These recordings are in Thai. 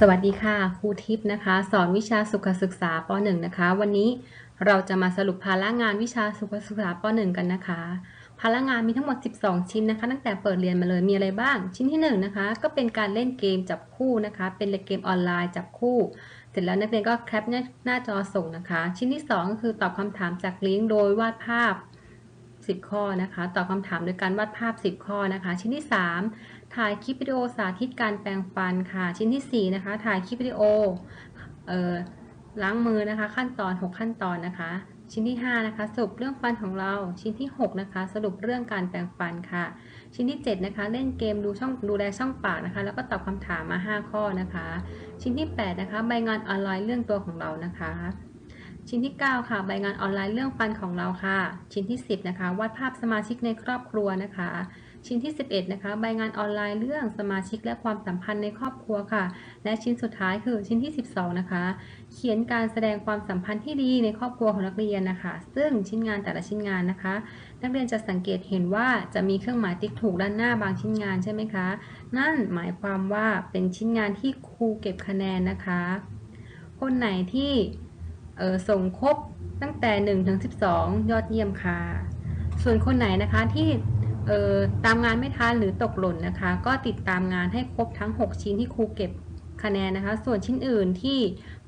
สวัสดีค่ะครูทิพย์นะคะ สอนวิชาสุขศึกษาป .1 นะคะ วันนี้เราจะมาสรุปภาระงานวิชาสุขศึกษาป .1 กันนะคะ ภาระงานมีทั้งหมด 12 ชิ้นนะคะ ตั้งแต่เปิดเรียนมาเลยมีอะไรบ้าง ชิ้นที่ 1 นะคะ ก็เป็นการเล่นเกมจับคู่นะคะ เป็นเกมออนไลน์จับคู่ เสร็จแล้วนักเรียนก็แคปหน้าจอส่งนะคะ ชิ้นที่ 2 ก็คือตอบคำถามจากลิงก์โดยวาดภาพ 10 ข้อนะคะ ตอบคำถามโดยการวาดภาพ 10 ข้อนะคะ ชิ้นที่ 3 ถ่ายคลิปวิดีโอสาธิตการแปรงฟันค่ะ ชิ้นที่ 4 นะคะ ถ่ายคลิปวิดีโอเอ่อล้างมือนะคะ ขั้นตอน 6 ขั้นตอนนะคะ ชิ้นที่ 5 นะคะ สรุปเรื่องฟันของเรา ชิ้นที่ 6 นะคะ สรุปเรื่องการแปรงฟันค่ะ ชิ้นที่ 7 นะคะ เล่นเกมดูช่องดูแลช่องปากนะคะ แล้วก็ตอบคำถามมา 5 ข้อนะคะ ชิ้นที่ 8 นะคะ ใบงานออนไลน์เรื่องตัวของเรานะคะ ชิ้นที่ 9 ค่ะ ใบงานออนไลน์เรื่องฟันของเราค่ะ ชิ้นที่ 10 นะคะ วาดภาพสมาชิกในครอบครัวนะคะ ชิ้นที่ 11 นะคะ ใบงานออนไลน์เรื่องสมาชิกและความสัมพันธ์ในครอบครัวค่ะ และชิ้นสุดท้ายคือชิ้นที่ 12 นะคะ เขียนการแสดงความสัมพันธ์ที่ดีในครอบครัวของนักเรียนนะคะ ซึ่งชิ้นงานแต่ละชิ้นงานนะคะ นักเรียนจะสังเกตเห็นว่าจะมีเครื่องหมายติ๊กถูกด้านหน้าบางชิ้นงานใช่ไหมคะ นั่นหมายความว่าเป็นชิ้นงานที่ครูเก็บคะแนนนะคะ คนไหนที่ เออส่งครบตั้งแต่1ถึง12 ยอดเยี่ยมค่ะ ส่วนคนไหนนะคะที่เออตามงานไม่ทันหรือตกหล่นนะคะ ก็ติดตามงานให้ครบทั้ง 6 ชิ้นที่ครูเก็บคะแนนนะคะ ส่วนชิ้นอื่นที่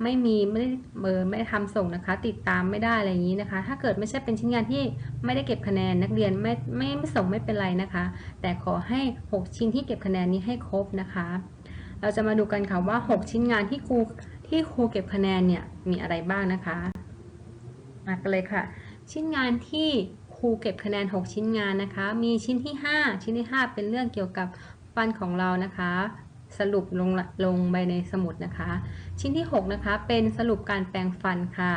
ไม่มีไม่ได้เบอร์ไม่ได้ทำส่งนะคะ ติดตามไม่ได้อะไรอย่างนี้นะคะ ถ้าเกิดไม่ใช่เป็นชิ้นงานที่ไม่ได้เก็บคะแนนนักเรียนไม่ไม่ไม่ส่งไม่เป็นไรนะคะ แต่ขอให้ 6 ชิ้นที่เก็บคะแนนนี้ให้ครบนะคะ เราจะมาดูกันค่ะว่า 6 ชิ้นงานที่ครู ที่ครูเก็บคะแนนเนี่ยมีอะไรบ้างนะคะ มากันเลยค่ะ ชิ้นงานที่ครูเก็บคะแนน 6 ชิ้นงานนะคะ มีชิ้นที่ 5 ชิ้นที่ 5 เป็นเรื่องเกี่ยวกับฟันของเรานะคะ สรุปลงลงไปในสมุดนะคะ ชิ้นที่ 6 นะคะ เป็นสรุปการแปรงฟันค่ะ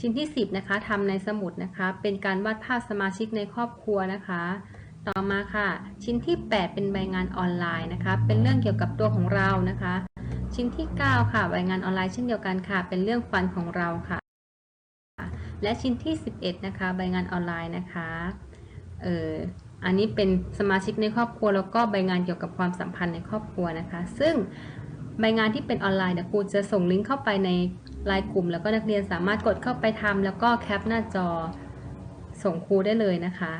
ชิ้นที่ 10 นะคะทำในสมุดนะคะ เป็นการวาดภาพสมาชิกในครอบครัวนะคะต่อมาค่ะ ชิ้นที่ 8 เป็นใบงานออนไลน์นะคะ เป็นเรื่องเกี่ยวกับตัวของเรานะคะ ชิ้นที่ 9 ค่ะใบงานออนไลน์เช่นเดียวกันค่ะ เป็นเรื่องฟันของเราค่ะ และชิ้นที่ 11 นะคะใบงานออนไลน์นะคะ เอออันนี้เป็นสมาชิกในครอบครัวแล้วก็ใบงานเกี่ยวกับความสัมพันธ์ในครอบครัวนะคะ ซึ่งใบงานที่เป็นออนไลน์เดี๋ยวครูจะส่งลิงก์เข้าไปในไลน์กลุ่ม แล้วก็นักเรียนสามารถกดเข้าไปทำแล้วก็แคปหน้าจอส่งครูได้เลยนะคะ